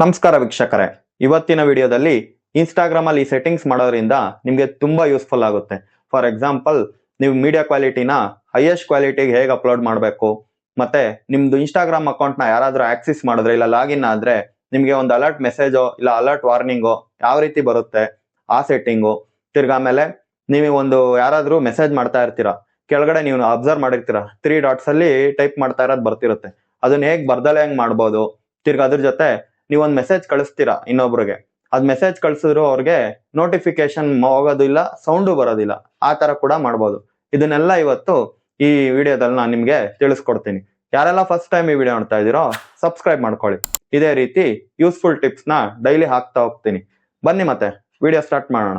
ನಮಸ್ಕಾರ ವೀಕ್ಷಕರೇ. ಇವತ್ತಿನ ವಿಡಿಯೋದಲ್ಲಿ ಇನ್ಸ್ಟಾಗ್ರಾಮ್ ಅಲ್ಲಿ ಸೆಟ್ಟಿಂಗ್ಸ್ ಮಾಡೋದ್ರಿಂದ ನಿಮಗೆ ತುಂಬಾ ಯೂಸ್ಫುಲ್ ಆಗುತ್ತೆ. ಫಾರ್ ಎಕ್ಸಾಂಪಲ್ ನೀವು ಮೀಡಿಯಾ ಕ್ವಾಲಿಟಿನ ಹೈಯೆಸ್ಟ್ ಕ್ವಾಲಿಟಿಗೆ ಹೇಗೆ ಅಪ್ಲೋಡ್ ಮಾಡಬೇಕು, ಮತ್ತೆ ನಿಮ್ದು ಇನ್ಸ್ಟಾಗ್ರಾಮ್ ಅಕೌಂಟ್ನ ಯಾರಾದ್ರೂ ಆಕ್ಸಿಸ್ ಮಾಡಿದ್ರೆ ಇಲ್ಲ ಲಾಗಿನ್ ಆದ್ರೆ ನಿಮಗೆ ಒಂದು ಅಲರ್ಟ್ ಮೆಸೇಜೋ ಇಲ್ಲ ಅಲರ್ಟ್ ವಾರ್ನಿಂಗೋ ಯಾವ ರೀತಿ ಬರುತ್ತೆ ಆ ಸೆಟ್ಟಿಂಗು ತಿರ್ಗಾ ಆಮೇಲೆ ನೀವು ಒಂದು ಯಾರಾದ್ರೂ ಮೆಸೇಜ್ ಮಾಡ್ತಾ ಇರ್ತೀರಾ, ಕೆಳಗಡೆ ನೀವು ಅಬ್ಸರ್ವ್ ಮಾಡಿರ್ತೀರಾ ತ್ರೀ ಡಾಟ್ಸ್ ಅಲ್ಲಿ ಟೈಪ್ ಮಾಡ್ತಾ ಇರೋದು ಬರ್ತಿರುತ್ತೆ. ಅದನ್ನ ಹೇಗೆ ಬರ್ದಲೆ ಹೆಂಗ್ ಮಾಡ್ಬೋದು, ತಿರ್ಗ ಅದ್ರ ಜೊತೆ ನೀವೊಂದು ಮೆಸೇಜ್ ಕಳಿಸ್ತೀರಾ ಇನ್ನೊಬ್ರಿಗೆ? ಅದ್ ಮೆಸೇಜ್ ಕಳ್ಸಿದ್ರು ಅವ್ರಿಗೆ ನೋಟಿಫಿಕೇಶನ್ ಹೋಗೋದಿಲ್ಲ ಸೌಂಡು ಬರೋದಿಲ್ಲ. ಆ ತರ ಕೂಡ ಮಾಡ್ಬೋದು. ಇದನ್ನೆಲ್ಲ ಇವತ್ತು ಈ ವಿಡಿಯೋದಲ್ಲಿ ನಾನು ನಿಮ್ಗೆ ತಿಳಿಸ್ಕೊಡ್ತೀನಿ. ಯಾರೆಲ್ಲ ಫಸ್ಟ್ ಟೈಮ್ ಈ ವಿಡಿಯೋ ನೋಡ್ತಾ ಇದ್ದೀರೋ ಸಬ್ಸ್ಕ್ರೈಬ್ ಮಾಡ್ಕೊಳ್ಳಿ. ಇದೇ ರೀತಿ ಯೂಸ್ಫುಲ್ ಟಿಪ್ಸ್ನ ಡೈಲಿ ಹಾಕ್ತಾ ಹೋಗ್ತೀನಿ. ಬನ್ನಿ ಮತ್ತೆ, ವಿಡಿಯೋ ಸ್ಟಾರ್ಟ್ ಮಾಡೋಣ.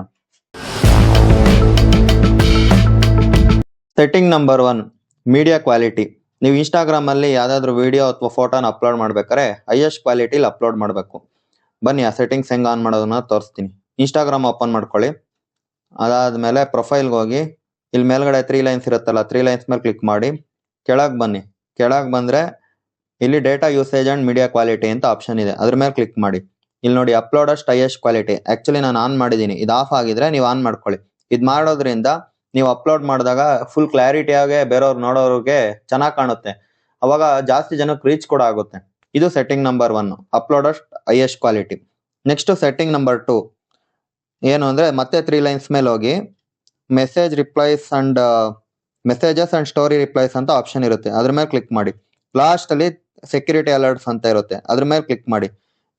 Setting number one media quality ನೀವು ಇನ್ಸ್ಟಾಗ್ರಾಮ್ ಅಲ್ಲಿ ಯಾವ್ದಾದ್ರು ವಿಡಿಯೋ ಅಥವಾ ಫೋಟೋನ ಅಪ್ಲೋಡ್ ಮಾಡ್ಬೇಕಾದ್ರೆ ಹೈಯೆಸ್ಟ್ ಕ್ವಾಲಿಟಿಲಿ ಅಪ್ಲೋಡ್ ಮಾಡಬೇಕು. ಬನ್ನಿ, ಆ ಸೆಟ್ಟಿಂಗ್ಸ್ ಹೆಂಗ್ ಆನ್ ಮಾಡೋದನ್ನ ತೋರಿಸ್ತೀನಿ. ಇನ್ಸ್ಟಾಗ್ರಾಮ್ ಓಪನ್ ಮಾಡ್ಕೊಳ್ಳಿ. ಅದಾದ್ಮೇಲೆ ಪ್ರೊಫೈಲ್ಗೆ ಹೋಗಿ, ಇಲ್ಲಿ ಮೇಲ್ಗಡೆ ತ್ರೀ ಲೈನ್ಸ್ ಇರುತ್ತಲ್ಲ ತ್ರೀ ಲೈನ್ಸ್ ಮೇಲೆ ಕ್ಲಿಕ್ ಮಾಡಿ. ಕೆಳಗೆ ಬನ್ನಿ. ಕೆಳಗೆ ಬಂದ್ರೆ ಇಲ್ಲಿ data usage and media quality ಅಂತ ಆಪ್ಷನ್ ಇದೆ. ಅದ್ರ ಮೇಲೆ ಕ್ಲಿಕ್ ಮಾಡಿ. ಇಲ್ಲಿ ನೋಡಿ ಅಪ್ಲೋಡ್ ಅಷ್ಟು ಹೈಯೆಸ್ಟ್ ಕ್ವಾಲಿಟಿ ಆ್ಯಕ್ಚುಲಿ ನಾನು ಆನ್ ಮಾಡಿದ್ದೀನಿ ಇದು ಆಫ್ ಆಗಿದ್ರೆ ನೀವು ಆನ್ ಮಾಡ್ಕೊಳ್ಳಿ. ಇದು ಮಾಡೋದ್ರಿಂದ ನೀವು ಅಪ್ಲೋಡ್ ಮಾಡಿದಾಗ ಫುಲ್ ಕ್ಲಾರಿಟಿಯಾಗೆ ಬೇರೆಯವ್ರು ನೋಡೋರಿಗೆ ಚೆನ್ನಾಗಿ ಕಾಣುತ್ತೆ. ಅವಾಗ ಜಾಸ್ತಿ ಜನಕ್ಕೆ ರೀಚ್ ಕೂಡ ಆಗುತ್ತೆ. ಇದು ಸೆಟ್ಟಿಂಗ್ ನಂಬರ್ ಒನ್ ಅಪ್ಲೋಡ್ ಅಷ್ಟು highest quality next setting number two ಏನು ಅಂದ್ರೆ ಮತ್ತೆ ತ್ರೀ ಲೈನ್ಸ್ ಮೇಲೆ ಹೋಗಿ message replies and messages and story replies ಅಂತ ಆಪ್ಷನ್ ಇರುತ್ತೆ. ಅದ್ರ ಮೇಲೆ ಕ್ಲಿಕ್ ಮಾಡಿ. ಲಾಸ್ಟ್ ಅಲ್ಲಿ ಸೆಕ್ಯೂರಿಟಿ ಅಲರ್ಟ್ಸ್ ಅಂತ ಇರುತ್ತೆ. ಅದ್ರ ಮೇಲೆ ಕ್ಲಿಕ್ ಮಾಡಿ.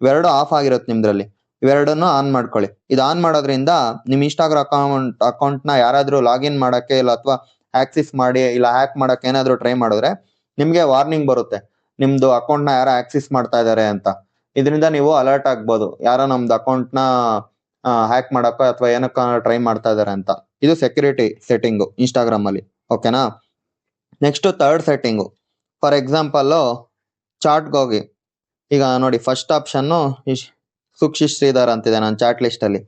ಇವೆರಡು ಆಫ್ ಆಗಿರುತ್ತೆ ನಿಮ್ದ್ರಲ್ಲಿ. ಇವೆರಡನ್ನು ಆನ್ ಮಾಡ್ಕೊಳ್ಳಿ. ಇದು ಆನ್ ಮಾಡೋದ್ರಿಂದ ನಿಮ್ ಇನ್ಸ್ಟಾಗ್ರಾಮ್ ಅಕೌಂಟ್ ಅಕೌಂಟ್ನ ಯಾರಾದ್ರೂ ಲಾಗಿನ್ ಮಾಡಕ್ಕೆ ಇಲ್ಲ ಅಥವಾ ಆಕ್ಸಿಸ್ ಮಾಡಿ ಇಲ್ಲ ಹ್ಯಾಕ್ ಮಾಡಕ್ಕೆ ಏನಾದ್ರೂ ಟ್ರೈ ಮಾಡಿದ್ರೆ ನಿಮ್ಗೆ ವಾರ್ನಿಂಗ್ ಬರುತ್ತೆ. ನಿಮ್ದು ಅಕೌಂಟ್ನ ಯಾರ ಆಕ್ಸಿಸ್ ಮಾಡ್ತಾ ಇದಾರೆ ಅಂತ. ಇದರಿಂದ ನೀವು ಅಲರ್ಟ್ ಆಗ್ಬೋದು. ಯಾರೋ ನಮ್ದು ಅಕೌಂಟ್ನ ಹ್ಯಾಕ್ ಮಾಡಕ್ಕೋ ಅಥವಾ ಏನಕ್ಕ ಟ್ರೈ ಮಾಡ್ತಾ ಇದಾರೆ ಅಂತ. ಇದು ಸೆಕ್ಯೂರಿಟಿ ಸೆಟ್ಟಿಂಗು ಇನ್ಸ್ಟಾಗ್ರಾಮ್ ಅಲ್ಲಿ. ಓಕೆನಾ next third setting for example ಚಾಟ್ಗೋಗಿ ಈಗ ನೋಡಿ ಫಸ್ಟ್ ಆಪ್ಷನ್ನು ಸುಕ್ಷಿತ್ ಶ್ರೀಧರ್ ಅಂತಿದೆ ನನ್ನ ಚಾಟ್ ಲಿಸ್ಟ್ ಅಲ್ಲಿ.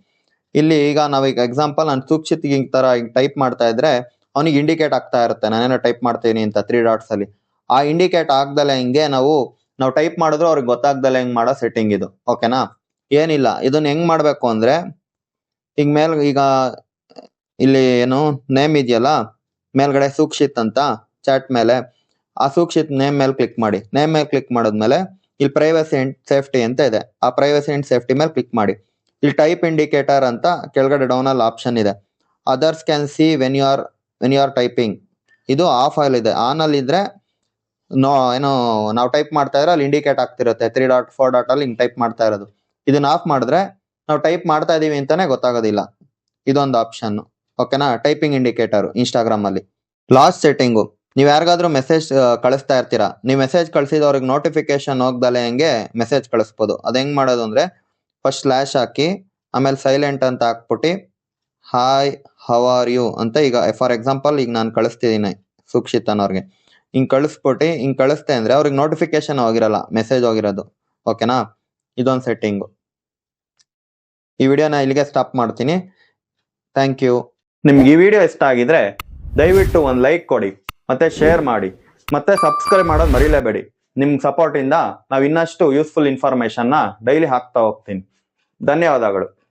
ಇಲ್ಲಿ ಈಗ ನಾವೀಗ ಎಕ್ಸಾಂಪಲ್ ನಾನು ಸೂಕ್ಷಿತ್ ಹಿಂಗ್ ತರ ಟೈಪ್ ಮಾಡ್ತಾ ಇದ್ರೆ ಅವನಿಗೆ ಇಂಡಿಕೇಟ್ ಆಗ್ತಾ ಇರುತ್ತೆ, ನಾನೇನೋ ಟೈಪ್ ಮಾಡ್ತೀನಿ ಅಂತ ತ್ರೀ ಡಾಟ್ಸ್ ಅಲ್ಲಿ. ಆ ಇಂಡಿಕೇಟ್ ಆಗ್ದಲೆ ಹಿಂಗೆ ನಾವು ನಾವು ಟೈಪ್ ಮಾಡಿದ್ರು ಅವ್ರಿಗೆ ಗೊತ್ತಾಗ್ದಲೆ ಹೆಂಗ್ ಮಾಡೋ ಸೆಟ್ಟಿಂಗ್ ಇದು ಓಕೆನಾ ಏನಿಲ್ಲ, ಇದನ್ನ ಹೆಂಗ್ ಮಾಡ್ಬೇಕು ಅಂದ್ರೆ ಈಗ ಮೇಲ್ ಈಗ ಇಲ್ಲಿ ಏನು ನೇಮ್ ಇದೆಯಲ್ಲ, ಮೇಲ್ಗಡೆ ಸೂಕ್ಷಿತ್ ಅಂತ ಚಾಟ್ ಮೇಲೆ, ಆ ಸೂಕ್ಷಿತ್ ನೇಮ್ ಮೇಲೆ ಕ್ಲಿಕ್ ಮಾಡಿ. ನೇಮ್ ಮೇಲೆ ಕ್ಲಿಕ್ ಮಾಡಿದ್ಮೇಲೆ ಇಲ್ಲಿ ಪ್ರೈವಸಿ ಅಂಡ್ ಸೇಫ್ಟಿ ಅಂತ ಇದೆ. ಆ ಪ್ರೈವಸಿ ಅಂಡ್ ಸೇಫ್ಟಿ ಮೇಲೆ ಕ್ಲಿಕ್ ಮಾಡಿ. ಇಲ್ಲಿ ಟೈಪ್ ಇಂಡಿಕೇಟರ್ ಅಂತ ಕೆಳಗಡೆ ಡೌನ್ ಅಲ್ಲಿ ಆಪ್ಷನ್ ಇದೆ. Others can see when you are when you are typing ಇದು ಆಫ್ ಆಲ್ ಇದೆ. ಆನ್ ಅಲ್ಲಿ ಇದ್ರೆ ನೋ, ಏನು, ನಾವು ಟೈಪ್ ಮಾಡ್ತಾ ಇದ್ರೆ ಅಲ್ಲಿ ಇಂಡಿಕೇಟ್ ಆಗ್ತಿರುತ್ತೆ. ತ್ರೀ ಡಾಟ್ ಫೋರ್ ಡಾಟ್ ಅಲ್ಲಿ ಹಿಂಗೆ ಟೈಪ್ ಮಾಡ್ತಾ ಇರೋದು. ಇದನ್ನ ಆಫ್ ಮಾಡಿದ್ರೆ ನಾವು ಟೈಪ್ ಮಾಡ್ತಾ ಇದೀವಿ ಅಂತಾನೆ ಗೊತ್ತಾಗೋದಿಲ್ಲ. ಇದೊಂದು ಆಪ್ಷನ್ ಓಕೆನಾ ಟೈಪಿಂಗ್ ಇಂಡಿಕೇಟರ್ ಇನ್ಸ್ಟಾಗ್ರಾಮ್ ಅಲ್ಲಿ. ಲಾಸ್ಟ್ ಸೆಟ್ಟಿಂಗು ನೀವು ಯಾರಿಗಾದ್ರೂ ಮೆಸೇಜ್ ಕಳಿಸ್ತಾ ಇರ್ತೀರಾ? ನೀವು ಮೆಸೇಜ್ ಕಳಿಸಿದವ್ರಿಗೆ ನೋಟಿಫಿಕೇಶನ್ ಹೋಗ್ದಲೆ ಹೆಂಗೆ ಮೆಸೇಜ್ ಕಳಿಸ್ಬೋದು. ಅದು ಹೆಂಗೆ ಮಾಡೋದು ಅಂದ್ರೆ ಫಸ್ಟ್ ಸ್ಲ್ಯಾಶ್ ಹಾಕಿ, ಆಮೇಲೆ ಸೈಲೆಂಟ್ ಅಂತ ಹಾಕ್ಬಿಟ್ಟು ಹಾಯ್ ಹವ್ ಆರ್ ಯು ಅಂತ ಈಗ ಫಾರ್ ಎಕ್ಸಾಂಪಲ್ ಈಗ ನಾನು ಕಳಿಸ್ತಿದ್ದೀನಿ ಸುಕ್ಷಿತ್ ಅನ್ನೋರ್ಗೆ. ಹಿಂಗ್ ಕಳಿಸ್ಬಿಟ್ಟು, ಹಿಂಗೆ ಕಳಿಸ್ತೆ ಅಂದ್ರೆ ಅವ್ರಿಗೆ ನೋಟಿಫಿಕೇಶನ್ ಹೋಗಿರಲ್ಲ ಮೆಸೇಜ್ ಹೋಗಿರೋದು. ಓಕೆನಾ? ಇದೊಂದು ಸೆಟ್ಟಿಂಗು ಈ ವಿಡಿಯೋನ ಇಲ್ಲಿಗೆ ಸ್ಟಾಪ್ ಮಾಡ್ತೀನಿ. ಥ್ಯಾಂಕ್ ಯು ನಿಮ್ಗೆ ಈ ವಿಡಿಯೋ ಇಷ್ಟ ಆಗಿದ್ರೆ, ದಯವಿಟ್ಟು ಒಂದು ಲೈಕ್ ಕೊಡಿ. ಮತ್ತೆ ಶೇರ್ ಮಾಡಿ. ಮತ್ತೆ ಸಬ್ಸ್ಕ್ರೈಬ್ ಮಾಡೋದು ಮರಿಲೇಬೇಡಿ. ನಿಮ್ ಸಪೋರ್ಟ್ ಇಂದ ನಾವು ಇನ್ನಷ್ಟು ಯೂಸ್ಫುಲ್ ಇನ್ಫಾರ್ಮೇಶನ್ನ ಡೈಲಿ ಹಾಕ್ತಾ ಹೋಗ್ತೀನಿ. ಧನ್ಯವಾದಗಳು.